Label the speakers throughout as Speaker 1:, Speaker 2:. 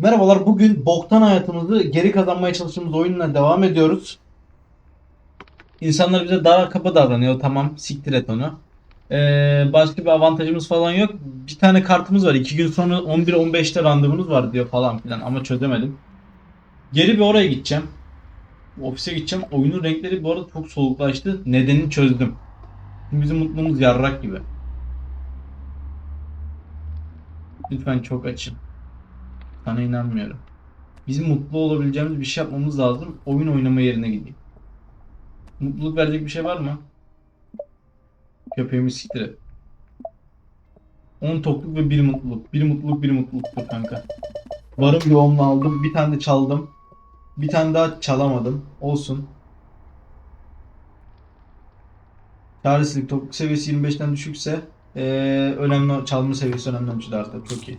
Speaker 1: Merhabalar. Bugün boktan hayatımızı geri kazanmaya çalıştığımız oyunla devam ediyoruz. İnsanlar bize daha kaba davranıyor. Tamam, siktir et onu. Ee, başka bir avantajımız falan yok. Bir tane kartımız var. İki gün sonra 11-15'te randevunuz var diyor falan filan ama çözemedim. Geri bir oraya gideceğim. Ofise gideceğim. Oyunun renkleri bu arada çok soluklaştı. Nedenini çözdüm. Bizim mutluluğumuz yarrak gibi. Lütfen çok açın. Sana inanmıyorum. Bizim mutlu olabileceğimiz bir şey yapmamız lazım. Oyun oynama yerine gideyim. Mutluluk verecek bir şey var mı? Köpeğimi siktir et. 10 tokluk ve 1 mutluluk. 1 mutluluk 1 mutluluktur kanka. Varım yoğumla aldım. Bir tane de çaldım. Bir tane daha çalamadım. Olsun. Çaresizlik tokluk seviyesi 25'ten düşükse ee, önemli çalma seviyesi önemli ölçüde artar. Çok iyi.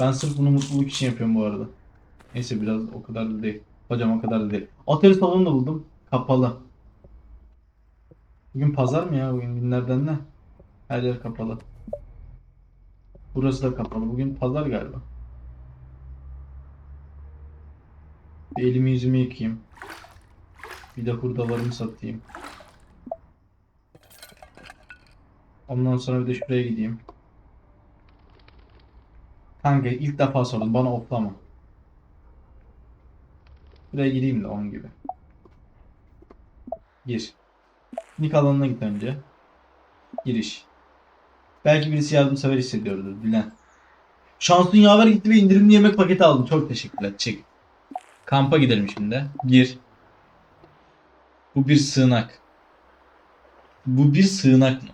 Speaker 1: Ben sırf bunu mutluluk için yapıyorum bu arada. Neyse biraz o kadar da değil. Hocam o kadar da değil. Atari salonu da buldum. Kapalı. Bugün pazar mı ya? Bugün günlerden ne? Her yer kapalı. Burası da kapalı. Bugün pazar galiba. Bir elimi yüzümü yıkayayım. Bir de hurdalarımı satayım. Ondan sonra bir de şuraya gideyim. Kanka ilk defa sordum. Bana oflama. Buraya gireyim de onun gibi. Gir. Nick alanına git önce. Giriş. Belki birisi yardımsever hissediyordur. Bilen. Şansın yaver gitti ve indirimli yemek paketi aldım. Çok teşekkürler. Çek. Kampa gidelim şimdi. Gir. Bu bir sığınak. Bu bir sığınak mı?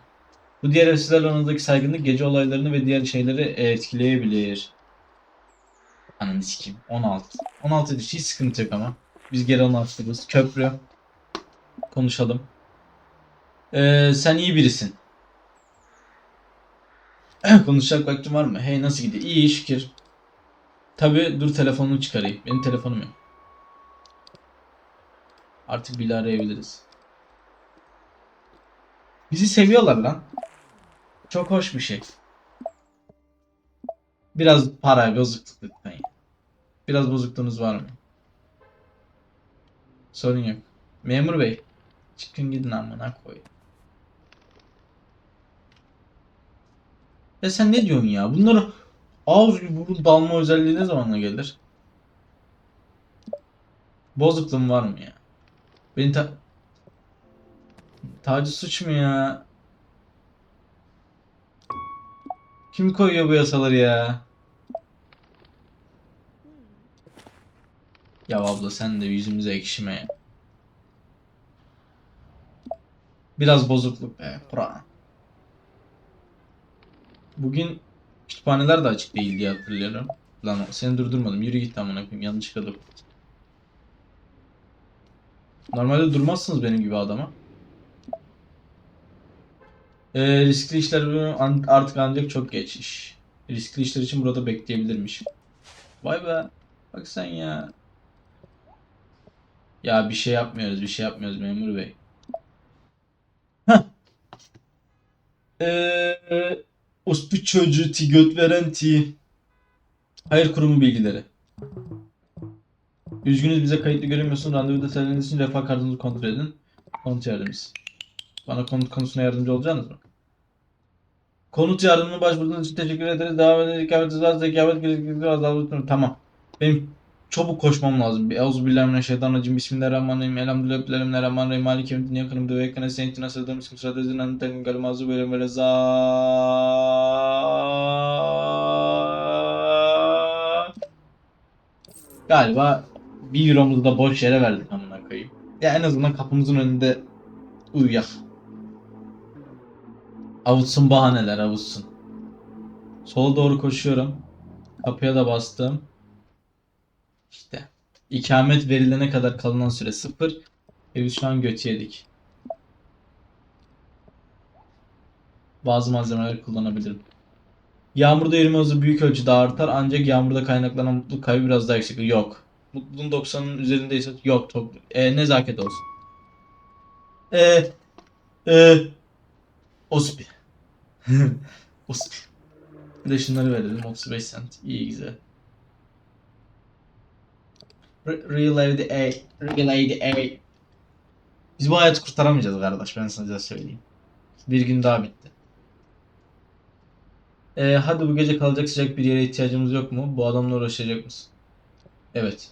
Speaker 1: Bu diğer evsizlerle aranızdaki saygınlık gece olaylarını ve diğer şeyleri e, etkileyebilir. Ananı sikeyim. 16. 16 hiç sıkıntı yok ama. Biz geri 16'dayız. Köprü. Konuşalım. Ee, sen iyi birisin. Konuşacak vaktim var mı? Hey nasıl gidiyor? İyi şükür. Tabi dur telefonumu çıkarayım. Benim telefonum yok. Artık bile arayabiliriz. Bizi seviyorlar lan. Çok hoş bir şey. Biraz para, bozukluk lütfen. Biraz bozukluğunuz var mı? Sorun yok. Memur bey. Çıkın gidin amına koy. Ya sen ne diyorsun ya? Bunları ağız gibi burun dalma özelliği ne zamanla gelir? Bozukluğum var mı ya? Beni ta... Taciz suç mu ya? Kim koyuyor bu yasaları ya? Ya abla sen de yüzümüze ekşime. Biraz bozukluk be. Pra. Bugün kütüphaneler de açık değil diye hatırlıyorum. Lan seni durdurmadım. Yürü git amına koyayım. Yanlışlıkla dur. Normalde durmazsınız benim gibi adama. Ee, riskli işler artık ancak çok geç iş. Riskli işler için burada bekleyebilirmiş. Vay be. Bak sen ya. Ya bir şey yapmıyoruz, bir şey yapmıyoruz memur bey. Heh. Ee, çocuğu ti göt veren ti. Hayır kurumu bilgileri. Üzgünüz bize kayıtlı göremiyorsun. Randevu detaylarınız için refah kartınızı kontrol edin. Konut yardımcısı. Bana konut konusuna yardımcı olacaksınız mı? Konut yardımına başvurduğunuz için teşekkür ederiz. Devam edelim. Ikamet var. Zekavet gereklilikleri azaltın. Tamam. Benim çabuk koşmam lazım. Bir Euzubillahimineşşeytanirracim. Bismillahirrahmanirrahim. Elhamdülillahirrahmanirrahim. Maliki yevmiddin. Yakınım ve yakına seyyidina sıradığım iskim sıradığım izin anıtayım. Galimazı böyle böyle za. Galiba bir euromuzu da boş yere verdik amına koyayım. Ya en azından kapımızın önünde uyuyak. Avutsun bahaneler avutsun. Sola doğru koşuyorum. Kapıya da bastım. İşte. İkamet verilene kadar kalınan süre sıfır. Ve biz şu an götü yedik. Bazı malzemeleri kullanabilirim. Yağmurda erime hızı büyük ölçüde artar ancak yağmurda kaynaklanan mutluluk kaybı biraz daha yüksek. Yok. Mutluluğun 90'ın üzerindeyse yok. Tok e, nezaket olsun. E, e, Ospi. Ospi. Bir de şunları verelim 35 cent. İyi güzel. Re- Real Lady A. Real Lady A. Biz bu hayatı kurtaramayacağız kardeş ben sana söyleyeyim. Bir gün daha bitti. Ee, hadi bu gece kalacak sıcak bir yere ihtiyacımız yok mu? Bu adamla uğraşacak mısın? Evet.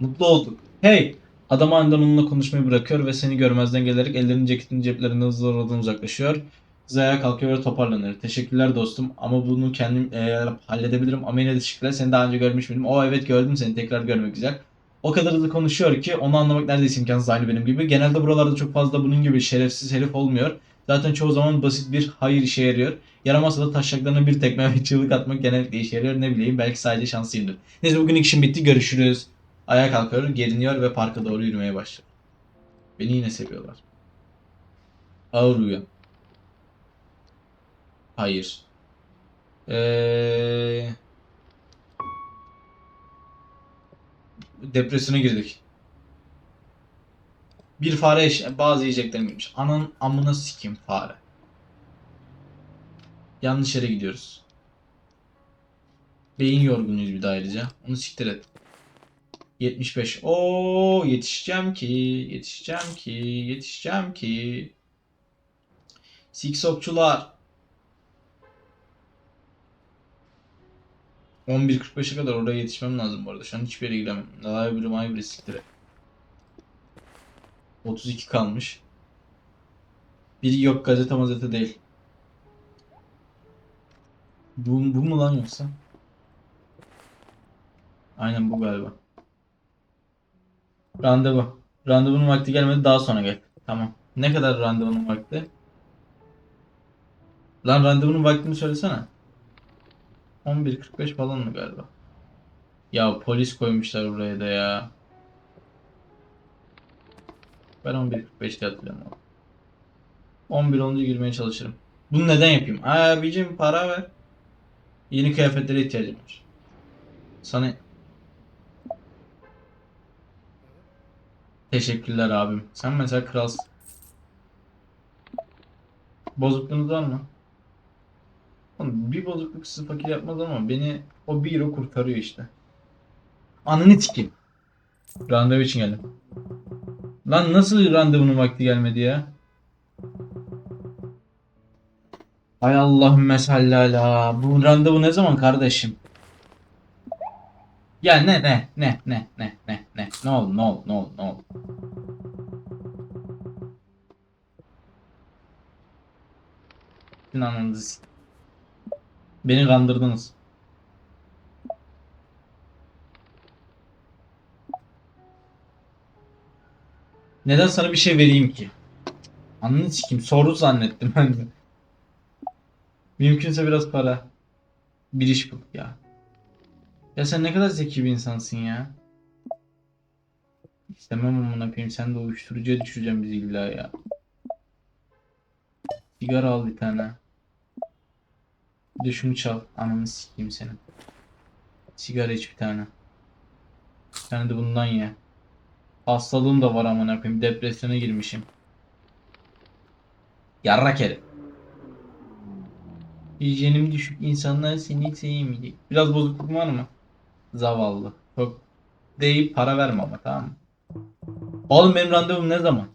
Speaker 1: Mutlu olduk. Hey! Adam aniden onunla konuşmayı bırakıyor ve seni görmezden gelerek ellerini ceketinin ceplerinde hızlı oradan uzaklaşıyor. Kız ayağa kalkıyor ve toparlanır. Teşekkürler dostum ama bunu kendim e, halledebilirim ama yine de teşekkürler. Seni daha önce görmüş müydüm? O evet gördüm seni tekrar görmek güzel. O kadar hızlı konuşuyor ki onu anlamak neredeyse imkansız aynı benim gibi. Genelde buralarda çok fazla bunun gibi şerefsiz herif olmuyor. Zaten çoğu zaman basit bir hayır işe yarıyor. Yaramazsa da taşaklarına bir tekme ve çığlık atmak genellikle işe yarıyor. Ne bileyim belki sadece şanslıyımdır. Neyse bugün işim bitti görüşürüz. Ayağa kalkıyor, geriniyor ve parka doğru yürümeye başlıyor. Beni yine seviyorlar. Ağır uyan. Hayır. Ee... Depresyona girdik. Bir fare bazı yiyeceklerim yemiş. Ananın amına sikim fare. Yanlış yere gidiyoruz. Beyin yorgunuyuz bir de ayrıca. Onu siktir et. 75. Oo yetişeceğim ki, yetişeceğim ki, yetişeceğim ki. Siksokçular. 11.45'e kadar oraya yetişmem lazım bu arada. Şu an hiçbir yere giremem. Daha bir may bir siktir et. 32 kalmış. Biri yok gazete mazete değil. Bu, bu mu lan yoksa? Aynen bu galiba. Randevu. Randevunun vakti gelmedi daha sonra gel. Tamam. Ne kadar randevunun vakti? Lan randevunun vaktini söylesene. 11.45 falan mı galiba? Ya polis koymuşlar buraya da ya. Ben 11.45 diye hatırlıyorum. ama. 11 olunca girmeye çalışırım. Bunu neden yapayım? Abicim para ver. Yeni kıyafetlere ihtiyacım var. Sana Teşekkürler abim. Sen mesela kralsın. Bozukluğunuz var mı? Bir bozukluk sizi fakir yapmaz ama beni o bir o kurtarıyor işte. Ananı tikeyim. Randevu için geldim. Lan nasıl randevunun vakti gelmedi ya? Hay Allahümme salli ala. Bu randevu ne zaman kardeşim? Ya ne ne ne ne ne ne ne ne oldu ne oldu ne oldu ne oldu? Sizin ananızı Beni kandırdınız. Neden sana bir şey vereyim ki? Ananı sikeyim soru zannettim ben de. Mümkünse biraz para. Bir iş bul ya. Ya sen ne kadar zeki bir insansın ya. İstemem amına koyayım sen de uyuşturucuya düşüreceğim bizi illa ya. Sigara al bir tane. Bir de şunu çal. Ananı sikeyim senin. Sigara iç bir tane. Bir de bundan ye. Hastalığım da var amına koyayım. Depresyona girmişim. Yarrak herif. Hijyenim düşük insanlar seni sevmeyecek. Biraz bozukluk var mı? Zavallı. Çok deyip para verme ama tamam mı? Oğlum benim randevum ne zaman?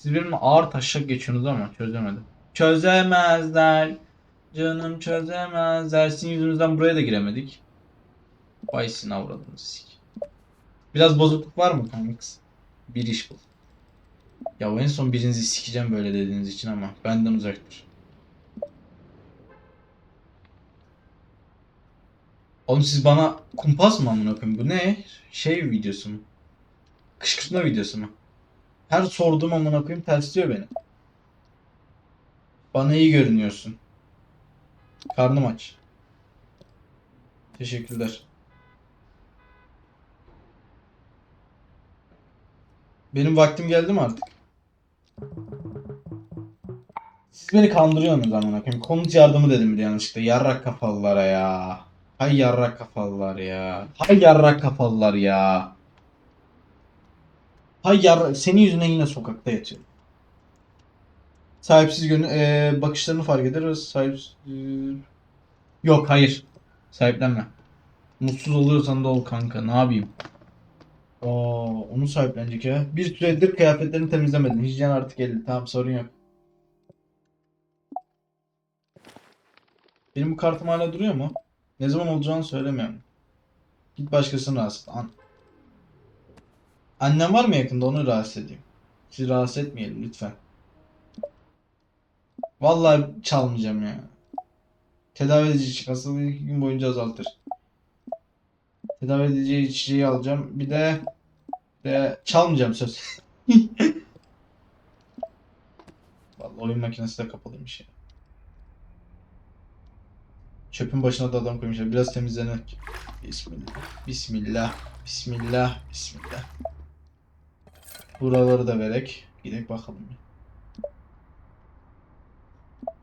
Speaker 1: Siz benimle ağır taşak geçiyorsunuz ama çözemedim. Çözemezler. Canım çözemezler. Sizin yüzünüzden buraya da giremedik. Vay sizin avradınız sik. Biraz bozukluk var mı kanks? Bir iş bul. Ya en son birinizi sikeceğim böyle dediğiniz için ama benden uzaktır. Oğlum siz bana kumpas mı amına koyayım? Bu ne? Şey videosu mu? Kışkırtma videosu mu? Her sorduğum amına koyayım tersliyor beni. Bana iyi görünüyorsun. Karnım aç. Teşekkürler. Benim vaktim geldi mi artık? Siz beni kandırıyorsunuz amına koyayım. Konut yardımı dedim bir de yanlışlıkla. Yarrak kafalılara ya. Hay yarrak kafalılar ya. Hay yarrak kafalılar ya. Hay yarrak. Senin yüzünden yine sokakta yatıyorum. Sahipsiz gönül e, bakışlarını fark eder ve sahip e, yok hayır. Sahiplenme. Mutsuz oluyorsan da ol kanka. Ne yapayım? Aa, onu sahiplenecek ya. Bir süredir kıyafetlerini temizlemedin. Hijyen artık geldi. Tamam sorun yok. Benim bu kartım hala duruyor mu? Ne zaman olacağını söylemiyorum. Git başkasını rahatsız. An Annem var mı yakında onu rahatsız edeyim. Sizi rahatsız etmeyelim lütfen. Vallahi çalmayacağım ya. Tedavi edici hastalığı iki gün boyunca azaltır. Tedavi edici içeceği alacağım. Bir de, bir de çalmayacağım söz. Vallahi oyun makinesi de kapalıymış ya. Çöpün başına da adam koymuşlar. Biraz temizlenek. Bismillah. Bismillah. Bismillah. Bismillah. Buraları da verek. Gidelim bakalım.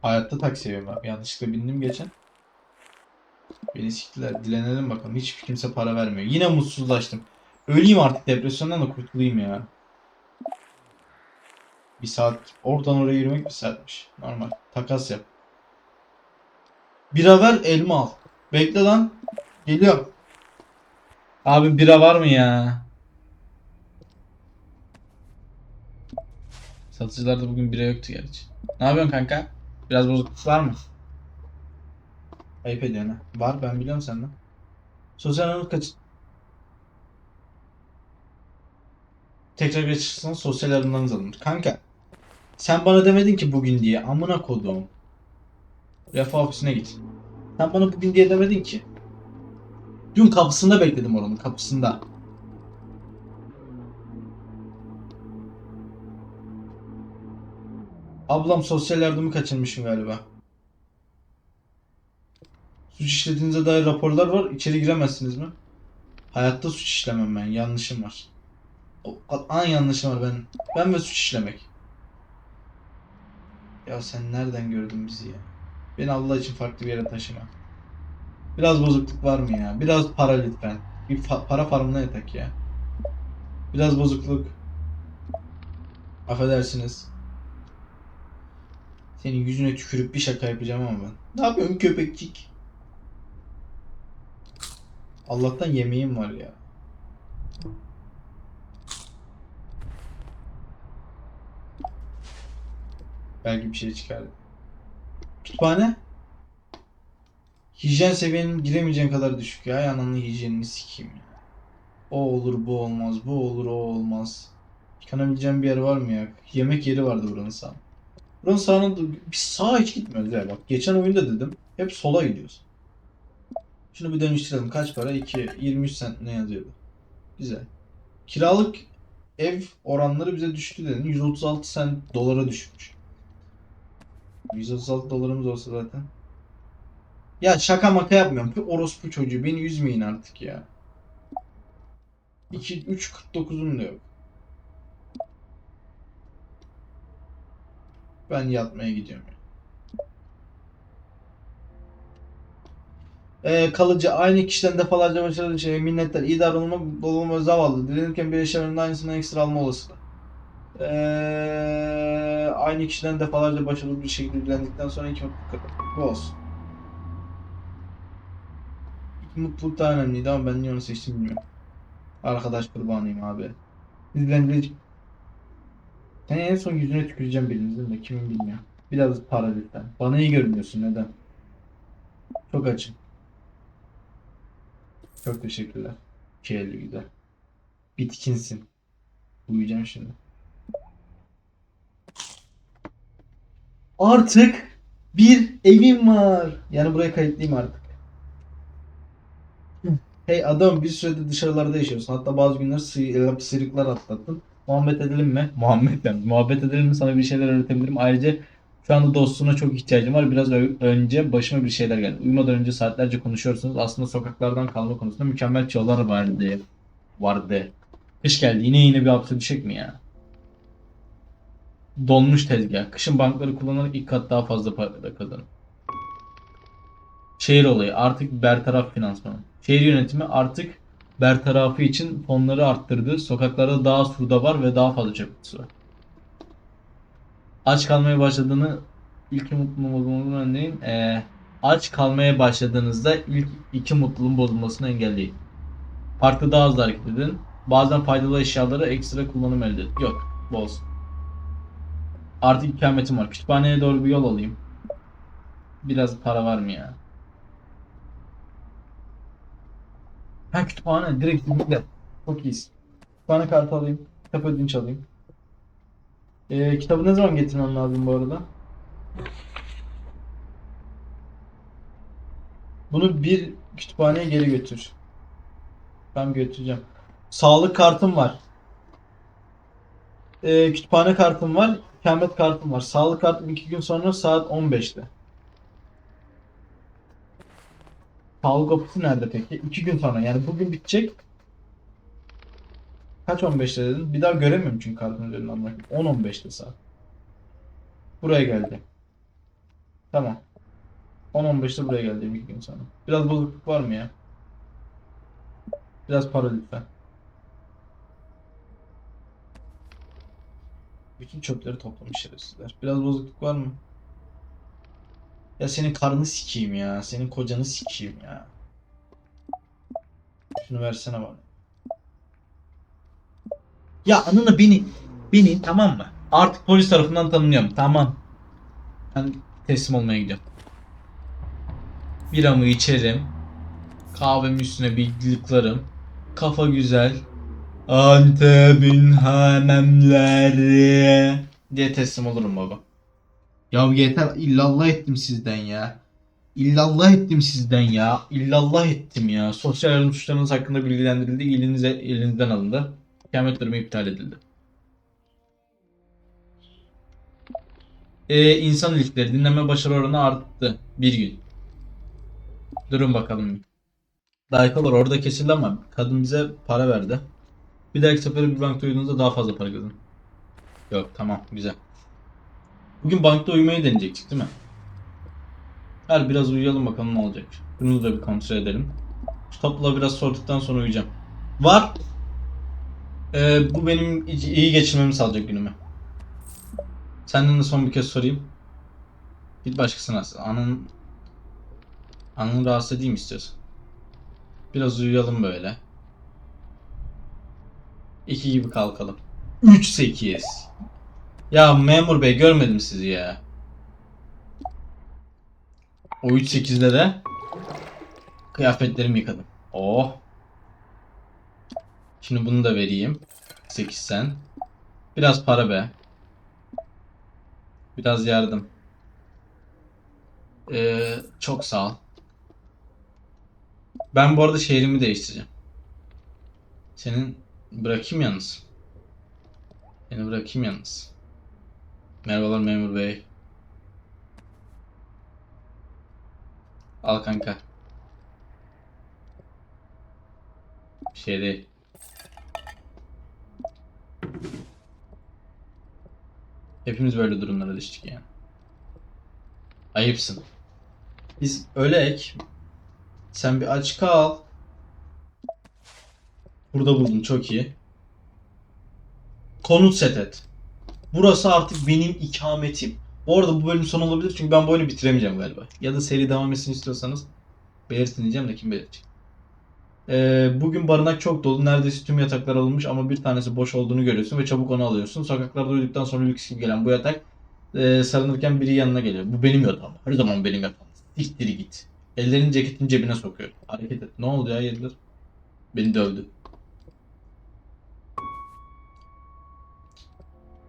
Speaker 1: Hayatta taksiye binmem. Yanlışlıkla bindim geçen. Beni siktiler. Dilenelim bakalım. Hiç kimse para vermiyor. Yine mutsuzlaştım. Öleyim artık depresyondan da kurtulayım ya. Bir saat. Oradan oraya yürümek bir saatmiş. Normal. Takas yap. Bira ver elma al. Bekle lan. Geliyorum. Abi bira var mı ya? Satıcılarda bugün bira yoktu gerçi. Ne yapıyorsun kanka? Biraz bozukluk var mı? Ayıp ediyorsun ha. Var ben biliyorum senden. Sosyal alanı kaç... Tekrar geçirsen sosyal alanlarınız alınır. Kanka. Sen bana demedin ki bugün diye. Amına koduğum. Refah ofisine git. Sen bana bugün diye demedin ki. Dün kapısında bekledim oranın kapısında. Ablam sosyal yardımı kaçırmışım galiba. Suç işlediğinize dair raporlar var. İçeri giremezsiniz mi? Hayatta suç işlemem ben. Yanlışım var. An yanlışım var ben. Ben ve suç işlemek. Ya sen nereden gördün bizi ya? Beni Allah için farklı bir yere taşıma. Biraz bozukluk var mı ya? Biraz para lütfen. Bir fa- para farmına yatak ya. Biraz bozukluk. Affedersiniz. Senin yüzüne tükürüp bir şaka yapacağım ama ben. Ne yapıyorsun köpekçik? Allah'tan yemeğim var ya. Belki bir şey çıkar. Kütüphane? Hijyen seviyenin giremeyeceğin kadar düşük ya. Ananın hijyenini sikeyim ya. O olur bu olmaz. Bu olur o olmaz. Yıkanabileceğim bir yer var mı ya? Yemek yeri vardı buranın sağ. Buranın sağına da biz sağa hiç gitmiyoruz ya bak. Geçen oyunda dedim. Hep sola gidiyoruz. Şunu bir dönüştürelim. Kaç para? 2 23 cent ne yazıyordu? Güzel. Kiralık ev oranları bize düştü dedin. 136 cent dolara düşmüş. 136 dolarımız olsa zaten. Ya şaka maka yapmıyorum. Bir orospu çocuğu. Beni üzmeyin artık ya. 2 3.49'um da yok. Ben yatmaya gidiyorum. Ee, kalıcı aynı kişiden defalarca başarılı şey minnetler iyi davranılma bulunma zavallı dilenirken bir eşyanın aynısından ekstra alma olasılığı. Ee, aynı kişiden defalarca başarılı bir şekilde dilendikten sonra iki mutluluk olsun. İki mutluluk daha önemliydi ama ben niye onu seçtim bilmiyorum. Arkadaş kurbanıyım abi. Dilendirici. Sen en son yüzüne tüküreceğim birinizin de kimin bilmiyorum. Biraz para lütfen. Bana iyi görünüyorsun neden? Çok açım. Çok teşekkürler. Kelli güzel. Bitkinsin. Uyuyacağım şimdi. Artık bir evim var. Yani buraya kayıtlıyım artık. Hey adam bir süredir dışarılarda yaşıyorsun. Hatta bazı günler sı- sıyrıklar atlattın. Muhabbet edelim mi? Muhabbet? Muhabbet edelim mi? Sana bir şeyler öğretebilirim. Ayrıca şu anda dostluğuna çok ihtiyacım var. Biraz önce başıma bir şeyler geldi. Uyumadan önce saatlerce konuşuyorsunuz. Aslında sokaklardan kalma konusunda mükemmel çağlar vardı. Vardı. Kış geldi. Yine yine bir hapse düşecek mi ya? Donmuş tezgah. Kışın bankları kullanarak ilk kat daha fazla para kazanın. Şehir olayı artık bertaraf finansmanı. Şehir yönetimi artık bertarafı için fonları arttırdı. Sokaklarda daha surda var ve daha fazla çöp kutusu var. Aç kalmaya başladığını ilk mutluluğun bozulmasını önleyin. Ee, aç kalmaya başladığınızda ilk iki mutluluğun bozulmasını engelleyin. Parkta daha hızlı hareket edin. Bazen faydalı eşyaları ekstra kullanım elde edin. Yok. Bu olsun. Artık ikametim var. Kütüphaneye doğru bir yol alayım. Biraz para var mı ya? Ha kütüphane direkt dibinde. Çok iyiyiz. Kütüphane kartı alayım. Kitap ödünç alayım. Ee, kitabı ne zaman getirmem lazım bu arada? Bunu bir kütüphaneye geri götür. Ben götüreceğim. Sağlık kartım var. Ee, kütüphane kartım var. Ikamet kartım var. Sağlık kartım 2 gün sonra saat 15'te. Sağlık ofisi nerede peki? 2 gün sonra. Yani bugün bitecek. Kaç 15'te dedin? Bir daha göremiyorum çünkü kartın üzerinden bakayım. 10-15'te saat. Buraya geldi. Tamam. 10-15'te buraya geldi bir gün sonra. Biraz bozukluk var mı ya? Biraz para lütfen. Bütün çöpleri toplamış şerefsizler. Biraz bozukluk var mı? Ya senin karını sikeyim ya. Senin kocanı sikeyim ya. Şunu versene bana. Ya anını beni beni tamam mı? Artık polis tarafından tanınıyorum. Tamam. Ben teslim olmaya gidiyorum. Biramı içerim. Kahvemin üstüne bir glıklarım. Kafa güzel. Antep'in hamemleri diye teslim olurum baba. Ya yeter illallah ettim sizden ya. İllallah ettim sizden ya. İllallah ettim ya. Sosyal yardım suçlarınız hakkında bilgilendirildi. Elinize, elinizden alındı. Kıyamet durumu iptal edildi. Ee, insan ilişkileri dinleme başarı oranı arttı. Bir gün. Durun bakalım. Daykalar orada kesildi ama kadın bize para verdi. Bir dahaki sefere bir bankta uyuduğunuzda daha fazla para kazanın. Yok tamam güzel. Bugün bankta uyumayı deneyecektik değil mi? Her biraz uyuyalım bakalım ne olacak. Bunu da bir kontrol edelim. Şu topla biraz sorduktan sonra uyuyacağım. Var. Ee, bu benim iyi geçirmemi sağlayacak günümü. Senden de son bir kez sorayım. Git başkasına. Anın Anını rahatsız edeyim istiyorsan. Biraz uyuyalım böyle. 2 gibi kalkalım. 3 8. Ya memur bey görmedim sizi ya. O 3 8'de de kıyafetlerimi yıkadım. Oh. Şimdi bunu da vereyim. 8 sen. Biraz para be. Biraz yardım. Ee, çok sağ ol. Ben bu arada şehrimi değiştireceğim. Senin bırakayım yalnız. Seni bırakayım yalnız. Merhabalar memur bey. Al kanka. Bir şey değil. Hepimiz böyle durumlara düştük yani. Ayıpsın. Biz ölek. Sen bir aç kal. Burada buldum çok iyi. Konut set et. Burası artık benim ikametim. Bu arada bu bölüm son olabilir çünkü ben bu oyunu bitiremeyeceğim galiba. Ya da seri devam etsin istiyorsanız belirtin diyeceğim de kim belirtecek. Ee, bugün barınak çok dolu. Neredeyse tüm yataklar alınmış ama bir tanesi boş olduğunu görüyorsun ve çabuk onu alıyorsun. Sokaklarda uyuduktan sonra lüks gibi gelen bu yatak e, sarınırken biri yanına geliyor. Bu benim yatağım. Her zaman benim yatağım. Siktiri git. Ellerini ceketin cebine sokuyor. Hareket et. Ne oldu ya yediler? Beni dövdü.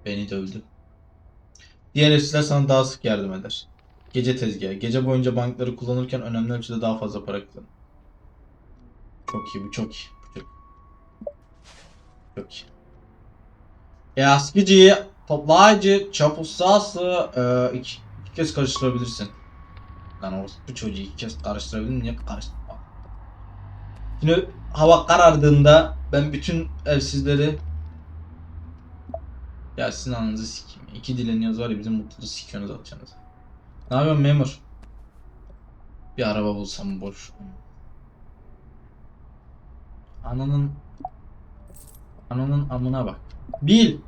Speaker 1: Beni dövdü. Diğer evsizler sana daha sık yardım eder. Gece tezgahı. Gece boyunca bankları kullanırken önemli ölçüde daha fazla para kazanır. Çok iyi bu çok iyi. Bu çok, çok iyi. E askıcı, toplayıcı, ustası e, iki, iki kez karıştırabilirsin. Lan o bu çocuğu iki kez karıştırabilirim niye karıştırma? Şimdi hava karardığında ben bütün evsizleri ya sizin anınızı sikeyim. İki dileniyoruz var ya bizim mutluluğu sikiyorsunuz atacaksınız. Ne yapıyorsun memur? Bir araba bulsam boş. Ananın Ananın amına bak. Bil.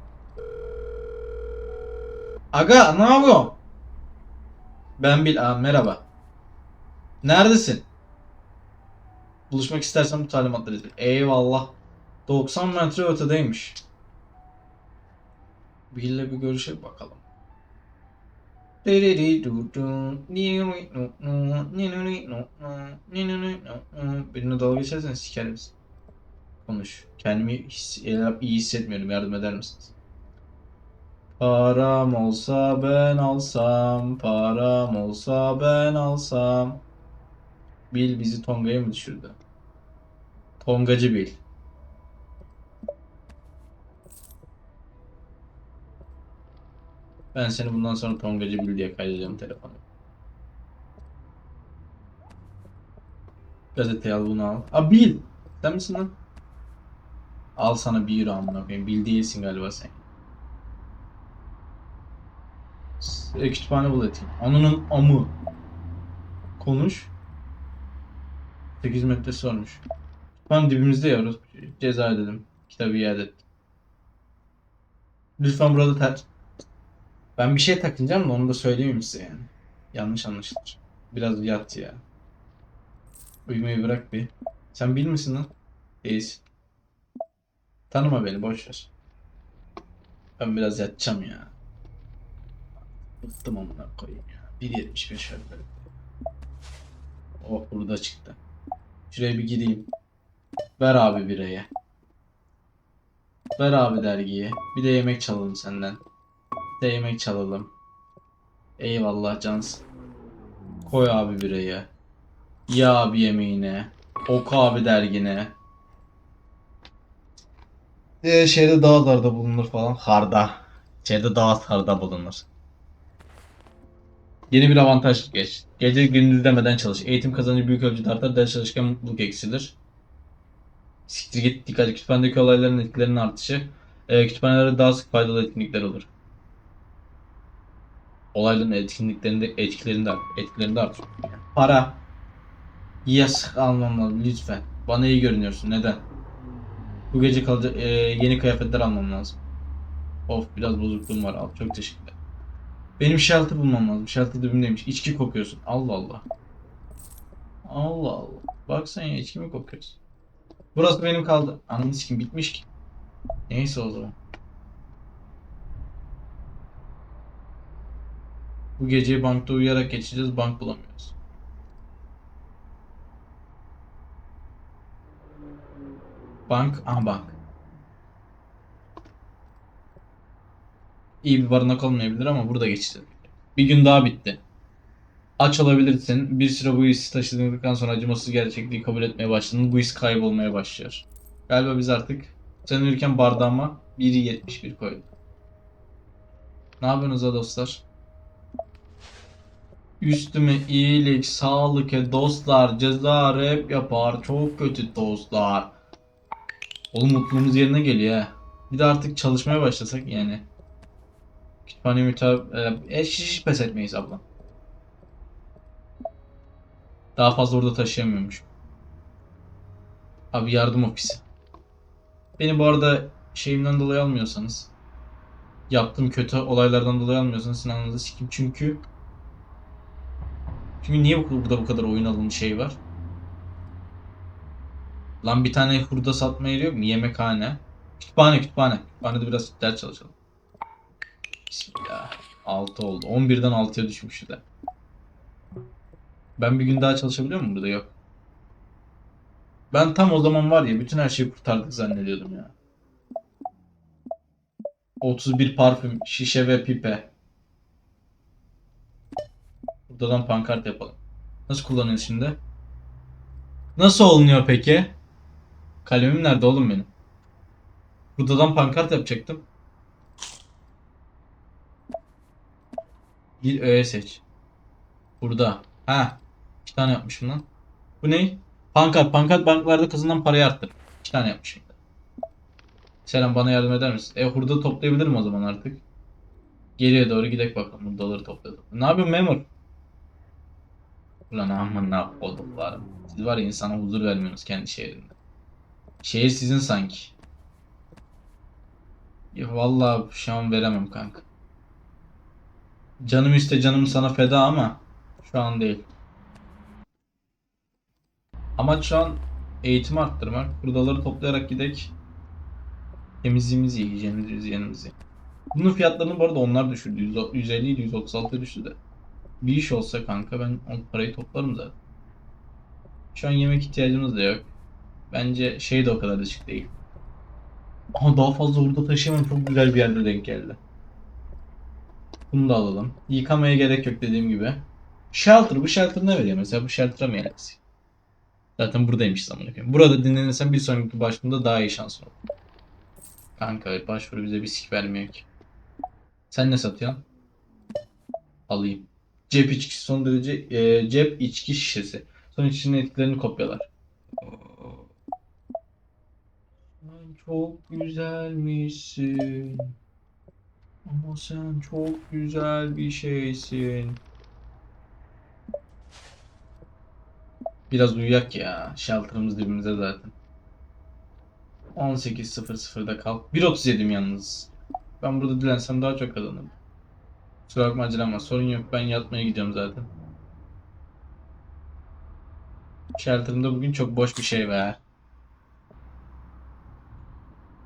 Speaker 1: Aga ne yapıyorsun? Ben Bil. Aa, merhaba. Neredesin? Buluşmak istersen bu talimatları izle. Eyvallah. 90 metre ötedeymiş. Bill'le bir görüşelim bakalım. Benimle dalga geçersen sikerim seni. Konuş. Kendimi his- iyi hissetmiyorum. Yardım eder misiniz? Param olsa ben alsam, param olsa ben alsam. Bil bizi Tonga'ya mı düşürdü? Tongacı Bil. Ben seni bundan sonra Tongacı Bil diye kaydedeceğim telefonu. Gazeteyi al bunu al. Aa Bil! Sen misin lan? Al sana bir euro amına koyayım. Bil değilsin galiba sen. E, kütüphane bul eteyim. Anının amı. Konuş. 8 metre sormuş. Kütüphane dibimizde ya orası. Ceza edelim. Kitabı iade et. Lütfen burada ter... Ben bir şey takınacağım da onu da söyleyeyim size yani. Yanlış anlaşılır. Biraz yat ya. Uyumayı bırak bir. Sen bil misin lan? Değilsin. Tanıma beni boş. Ben biraz yatacağım ya. Bıktım amına koyayım ya. 1.75 ver böyle. Oh burada çıktı. Şuraya bir gideyim. Ver abi bireye. Ver abi dergiyi. Bir de yemek çalalım senden. Bir de yemek çalalım. Eyvallah cans. Koy abi bireye. Ya abi yemeğine. Oku abi dergine. Ee, şeyde dağlarda bulunur falan. Harda. Şeyde dağ harda bulunur. Yeni bir avantaj geç. Gece gündüz demeden çalış. Eğitim kazancı büyük ölçüde artar. Ders çalışırken mutluluk eksilir. Siktir git dikkat. Kütüphanedeki olayların etkilerinin artışı. Ee, kütüphanelerde daha sık faydalı etkinlikler olur. Olayların etkinliklerinde etkilerinde etkilerinde artıyor. Para. Yes almam lütfen. Bana iyi görünüyorsun. Neden? Bu gece kalacak ee, yeni kıyafetler almam lazım. Of biraz bozukluğum var. Al çok teşekkürler. Benim shelter bulmam lazım. Shelter dibimdeymiş. İçki kokuyorsun. Allah Allah. Allah Allah. Bak sen ya içki mi kokuyorsun? Burası benim kaldı. Ananı sikim bitmiş ki. Neyse o zaman. Bu geceyi bankta uyuyarak geçeceğiz. Bank bulamıyoruz. Bank. Aha bank. İyi bir barınak olmayabilir ama burada geçeceğiz. Bir gün daha bitti. Aç olabilirsin. Bir süre bu hissi taşıdıktan sonra acımasız gerçekliği kabul etmeye başladın. Bu his kaybolmaya başlıyor. Galiba biz artık sen uyurken bardağıma 1.71 koyduk. Ne yapıyorsunuz ha dostlar? Üstüme iyilik, sağlık e dostlar, ceza rap yapar, çok kötü dostlar. Oğlum mutluluğumuz yerine geliyor ha. Bir de artık çalışmaya başlasak yani. Kütüphane mütab... E, hiç, hiç pes etmeyiz abla. Daha fazla orada taşıyamıyormuş. Abi yardım ofisi. Beni bu arada şeyimden dolayı almıyorsanız yaptığım kötü olaylardan dolayı almıyorsanız sinanınızı sikim çünkü çünkü niye bu- burada bu kadar oyun alımı şey var? Lan bir tane hurda satma yeri yok mu? Yemekhane. Kütüphane kütüphane. Kütüphanede biraz ders çalışalım. Bismillah. 6 oldu. 11'den 6'ya düşmüştü de. Ben bir gün daha çalışabiliyor muyum burada? Yok. Ben tam o zaman var ya bütün her şeyi kurtardık zannediyordum ya. 31 parfüm, şişe ve pipe. Buradan pankart yapalım. Nasıl kullanıyoruz şimdi? Nasıl olunuyor peki? Kalemim nerede oğlum benim? Buradan pankart yapacaktım. Bir öğe seç. Burada. Ha. İki tane yapmışım lan. Bu ne? Pankart. Pankart banklarda kazanılan parayı arttır. İki tane yapmışım. Selam bana yardım eder misin? E hurda toplayabilirim o zaman artık. Geriye doğru gidek bakalım. Hurdaları topladım. Ne yapıyorsun memur? Ulan aman ne olduklarım. Siz var ya insana huzur vermiyorsunuz kendi şehrinde. Şehir sizin sanki. Ya vallahi şu an veremem kanka. Canım iste canım sana feda ama şu an değil. Amaç şu an eğitim arttırmak. Hurdaları toplayarak gidek. Temizliğimizi, yiyeceğimizi, hijyenimizi. Bunun fiyatlarını bu arada onlar düşürdü. 100 150 ile 136 düştü de. Bir iş olsa kanka ben o parayı toplarım zaten. Şu an yemek ihtiyacımız da yok. Bence şey de o kadar düşük değil. Ama daha fazla hurda taşıyamam çok güzel bir yerde denk geldi. Bunu da alalım. Yıkamaya gerek yok dediğim gibi. Shelter. Bu shelter ne veriyor mesela? Bu shelter'a mı yerleşsin? Zaten buradaymış zaman koyayım. Burada dinlenirsen bir sonraki başvurunda daha iyi şansın olur. Kanka başvuru bize bir sik vermiyor ki. Sen ne satıyorsun? Alayım. Cep içkisi son derece e, cep içki şişesi. Son içkinin etkilerini kopyalar. Sen çok güzelmişsin. Ama sen çok güzel bir şeysin. Biraz uyuyak ya. Shelter'ımız dibimizde zaten. 18.00'da kalk. 1.37'im yalnız. Ben burada dilensem daha çok kazanırım. Kusura bakma var. Sorun yok. Ben yatmaya gidiyorum zaten. Shelter'ımda bugün çok boş bir şey var.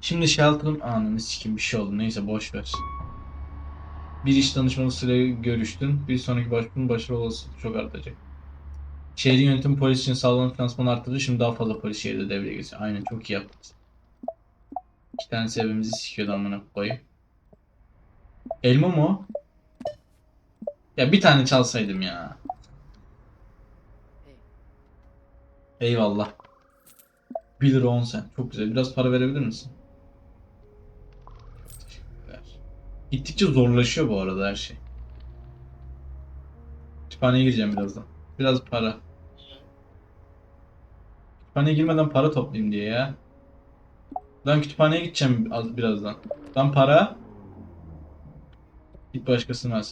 Speaker 1: Şimdi Shelter'ım ananı sikim bir şey oldu. Neyse boş ver. Bir iş danışmanısıyla görüştün. Bir sonraki başvurunun başarılı olasılığı çok artacak. Şehrin yönetimi polis için sağlanan finansmanı arttırdı. Şimdi daha fazla polis şehirde devreye geçiyor. Aynen çok iyi yaptınız. İki tane evimizi sikiyordu amına koyayım. Elma mı o? Ya bir tane çalsaydım ya. Eyvallah. 1 lira 10 sen. Çok güzel. Biraz para verebilir misin? Teşekkürler. Gittikçe zorlaşıyor bu arada her şey. Kütüphaneye gireceğim birazdan. Biraz para. Kütüphaneye girmeden para toplayayım diye ya. Ben kütüphaneye gideceğim az birazdan. Ben para. Git başkasına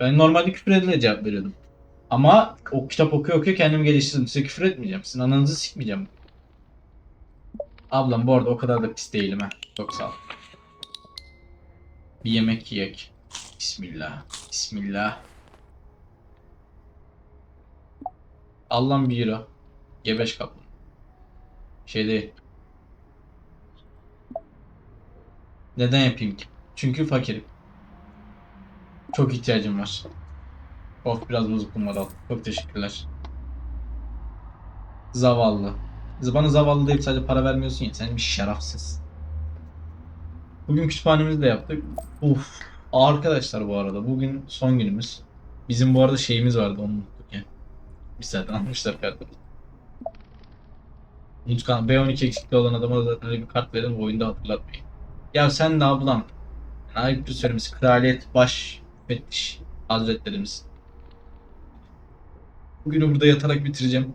Speaker 1: Ben normalde küfür ediyle cevap veriyordum. Ama o kitap okuyor okuyor kendimi geliştirdim. Size küfür etmeyeceğim. Sizin ananızı sikmeyeceğim. Ablam bu arada o kadar da pis değilim ha. Çok sağ ol. Bir yemek yiyek. Bismillah. Bismillah. Allah'ım bir euro. Gebeş kaplı. Şey değil. Neden yapayım ki? Çünkü fakirim. Çok ihtiyacım var. Of biraz bozukluğum var al. Çok teşekkürler. Zavallı. Bana zavallı deyip sadece para vermiyorsun ya. Sen bir şerefsiz. Bugün kütüphanemizi de yaptık. Uf. Arkadaşlar bu arada bugün son günümüz. Bizim bu arada şeyimiz vardı onu unuttuk ya. Biz zaten almışlar kartı. Unutkan B12 eksikli olan adama da zaten bir kart verin oyunda hatırlatmayın. Ya sen de ablam. Ayıptır söylemesi kraliyet baş müfettiş hazretlerimiz. Bugünü burada yatarak bitireceğim.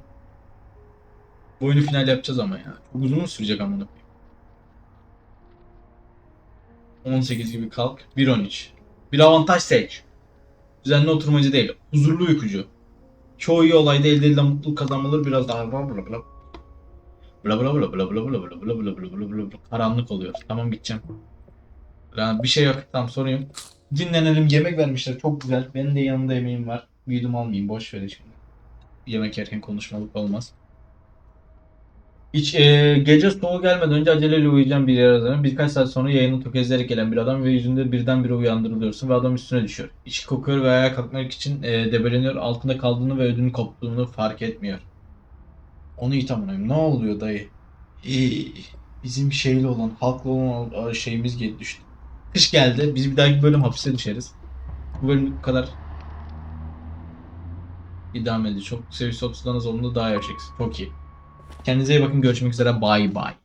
Speaker 1: Bu oyunu final yapacağız ama ya. Çok uzun mu sürecek amına koyayım? 18 gibi kalk. 1.13. Bir avantaj seç. Düzenli oturmacı değil. Huzurlu uykucu. Çoğu iyi olayda elde edilen mutluluk kazanmaları biraz daha bla bla bla. Bla bla bla bla bla bla bla bla bla bla bla bla bla bla karanlık oluyor. Tamam gideceğim. Yani bir şey yok. Tamam sorun yok. Dinlenelim. Yemek vermişler. Çok güzel. Benim de yanında yemeğim var. Bir yudum almayayım. Boş verin şimdi. Yemek yerken konuşmalık olmaz. Hiç e, gece soğuğu gelmeden önce aceleyle uyuyacağım bir yer ararım. Birkaç saat sonra yayını tökezleyerek gelen bir adam ve yüzünde birdenbire uyandırılıyorsun ve adam üstüne düşüyor. İçi kokuyor ve ayağa kalkmak için e, debeleniyor. Altında kaldığını ve ödünün koptuğunu fark etmiyor. Onu iyi tamamlayayım. Ne oluyor dayı? İyi. Bizim şeyli olan, halkla olan şeyimiz geldi düştü. Kış geldi. Biz bir dahaki bölüm hapise düşeriz. Bu bölüm kadar idam edici. Çok seviyesi 30'dan az daha yaşayacaksın. Çok iyi. Kendinize iyi bakın. Görüşmek üzere. Bye bye.